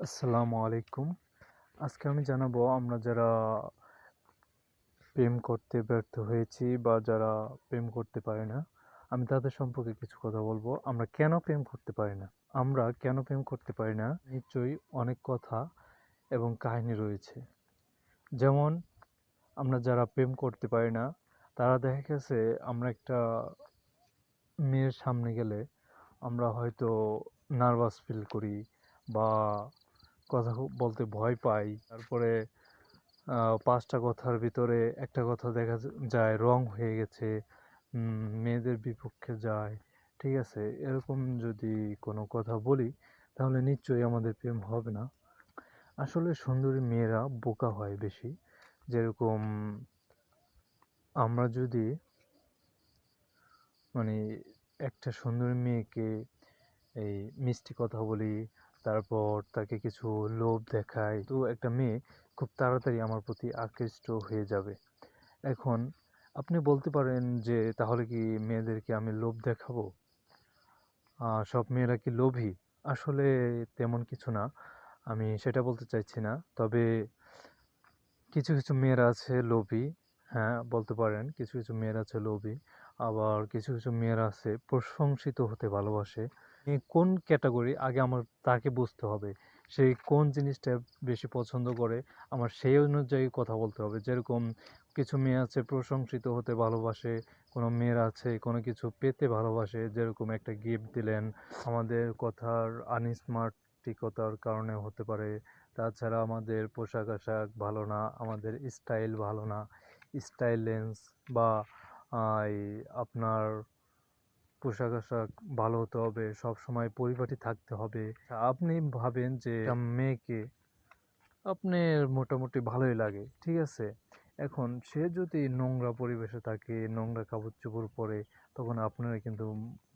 আসসালামু আলাইকুম। আজকে আমি জানাব আমরা যারা প্রেম করতে ব্যর্থ হয়েছি বা যারা প্রেম করতে পারি না, আমি তাদের সম্পর্কে কিছু কথা বলব। আমরা কেন প্রেম করতে পারি না? আমরা কেন প্রেম করতে পারি না? নিশ্চয়ই অনেক কথা এবং কাহিনী রয়েছে। যেমন, আমরা যারা প্রেম করতে পারি না, তারা দেখা গেছে আমরা একটা মেয়ের সামনে গেলে আমরা হয়তো নার্ভাস ফিল করি বা কথা বলতে ভয় পাই। তারপরে পাঁচটা কথার ভিতরে একটা কথা দেখা যায়, রং হয়ে গেছে মেয়েদের বিপক্ষে যায়, ঠিক আছে? এরকম যদি কোনো কথা বলি, তাহলে নিশ্চয়ই আমাদের প্রেম হবে না। আসলে সুন্দরী মেয়েরা বোকা হয় বেশি। যেরকম আমরা যদি মানে একটা সুন্দরী মেয়েকে এই মিষ্টি কথা বলি তারপর তাকে কিছু লোভ দেখাই তো একটা মেয়ে খুব তাড়াতাড়ি আমার প্রতি আকৃষ্ট হয়ে যাবে। এখন আপনি বলতে পারেন যে, তাহলে কি মেয়েদেরকে আমি লোভ দেখাবো? সব মেয়েরা কি লোভী? আসলে তেমন কিছু না। আমি সেটা বলতে চাইছি না। তবে কিছু কিছু মেয়েরা আছে লোভী। হ্যাঁ বলতে পারেন, কিছু কিছু মেয়েরা আছে লোভী। আবার কিছু কিছু মেয়েরা আছে প্রশংসিত হতে ভালোবাসে। কোন ক্যাটাগরি? আগে আমার তাকে বুঝতে হবে। সে কোন জিনিসটা বেশি পছন্দ করে? আমার সেই অনুযায়ী কথা বলতে হবে। যেরকম কিছু মেয়ে আছে প্রশংসিত হতে ভালোবাসে কোনো মেয়ের আছে কোনো কিছু পেতে ভালোবাসে যেরকম একটা গিফট দিলেন। আমাদের কথার আনস্মার্টিকতার কারণে হতে পারে। তাছাড়া আমাদের পোশাক আশাক ভালো না আমাদের স্টাইল ভালো না। স্টাইলেন্স বা আহ, এই আপনার পোশাক আশাক ভালো হতে হবে, সব সময় পরিপাটি থাকতে হবে। আপনি ভাবেন যে মেয়েকে আপনার মোটামুটি ভালোই লাগে, ঠিক আছে? এখন সে যদি নোংরা পরিবেশে থাকে, নোংরা কাপড় চোপড় পরে, তখন আপনার কিন্তু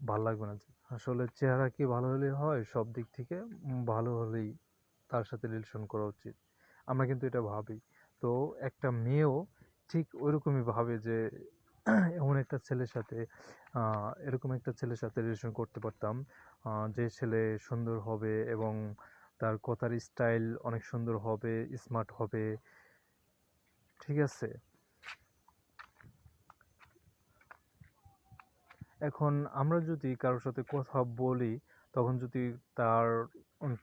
ভালো লাগবে না। আসলে চেহারা কি ভালো হলে হয়? সব দিক থেকে ভালো হলেই তার সাথে রিলেশন করা উচিত। আমরা কিন্তু এটা ভাবি। তো একটা মেয়েও ঠিক ওইরকমই ভাবে যে এমন একটা ছেলের সাথে এরকম একটা ছেলের সাথে রিলেশন করতে পারতাম। যে ছেলে সুন্দর হবে এবং তার কথার স্টাইল অনেক সুন্দর হবে স্মার্ট হবে। ঠিক আছে? এখন আমরা যদি কারোর সাথে কথা বলি, তখন যদি তার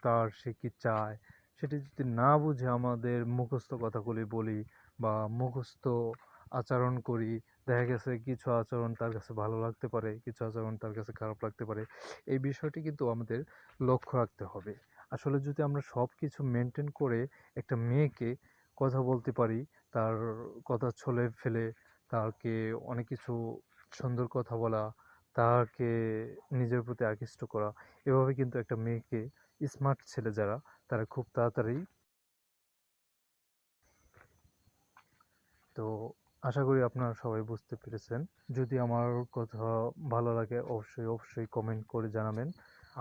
তার সে কি চায়, সেটি যদি না বুঝে আমাদের মুখস্থ কথাগুলি বলি বা মুখস্থ আচরণ করি। দেখা গেছে কিছু আচরণ তার কাছে ভালো লাগতে পারে, কিছু আচরণ তার কাছে খারাপ লাগতে পারে। এই বিষয়টি কিন্তু আমাদের লক্ষ্য রাখতে হবে। আসলে যদি আমরা সব কিছু মেনটেন করে একটা মেয়েকে কথা বলতে পারি, তার কথা ছলে ফেলে, তাকে অনেক কিছু সুন্দর কথা বলা, তাকে নিজের প্রতি আকৃষ্ট করা, এভাবে কিন্তু একটা মেয়েকে স্মার্ট ছেলে যারা, তারা খুব তাড়াতাড়ি তো আশা করি আপনারা সবাই বুঝতে পেরেছেন। যদি আমার কথা ভালো লাগে, অবশ্যই অবশ্যই কমেন্ট করে জানাবেন।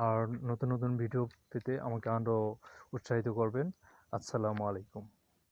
আর নতুন নতুন ভিডিও পেতে আমাকে আরও উৎসাহিত করবেন। আসসালামু আলাইকুম।